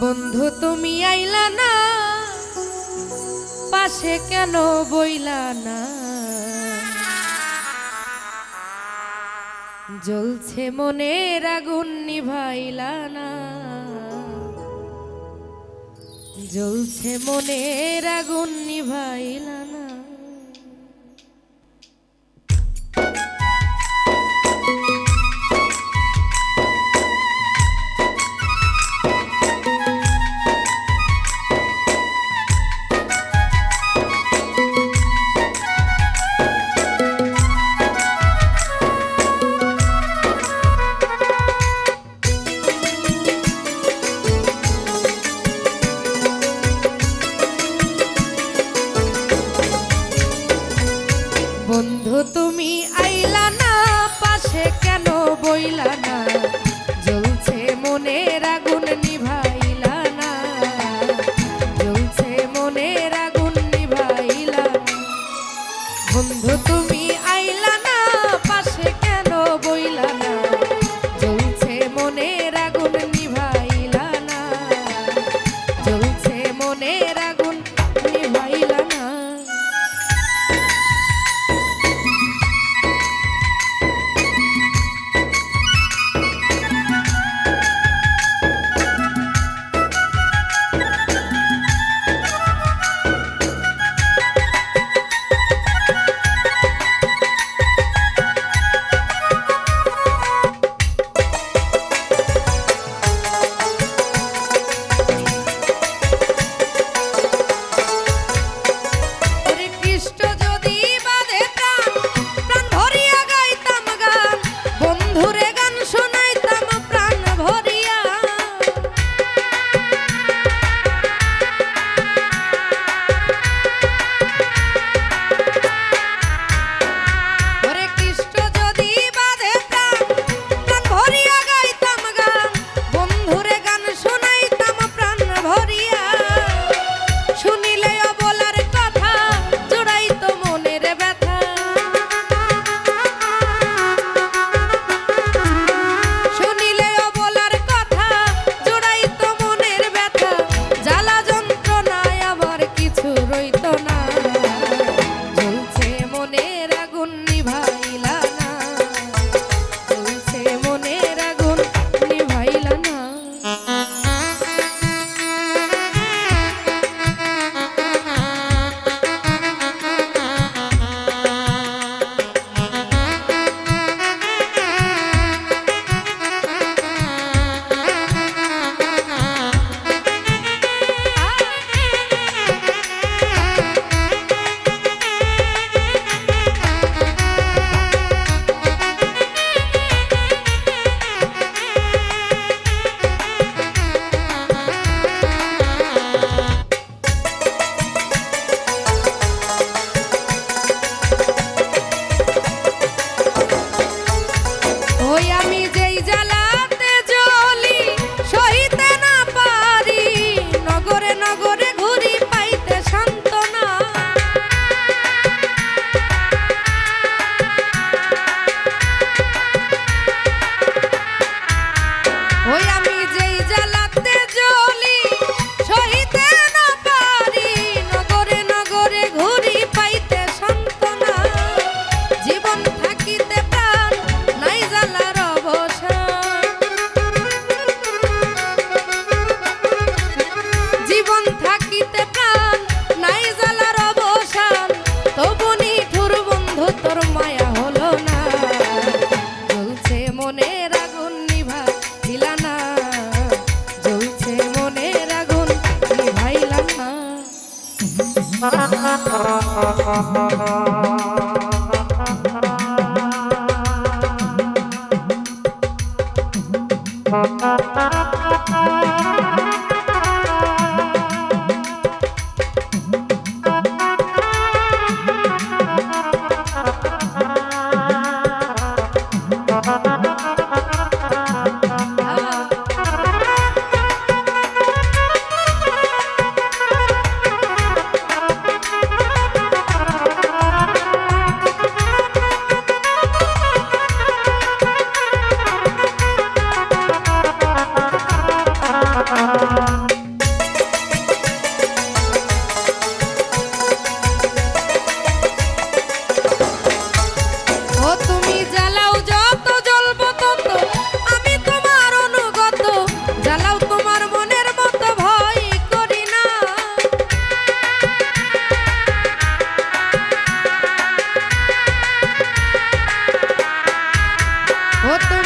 বন্ধু, তুমি আইলা না? পাশে কেন বইলা না? জ্বলছে মনের আগুন, নিভাইলা না। জ্বলছে মনের আগুন, নিভাইলা ওই আমি যে Вот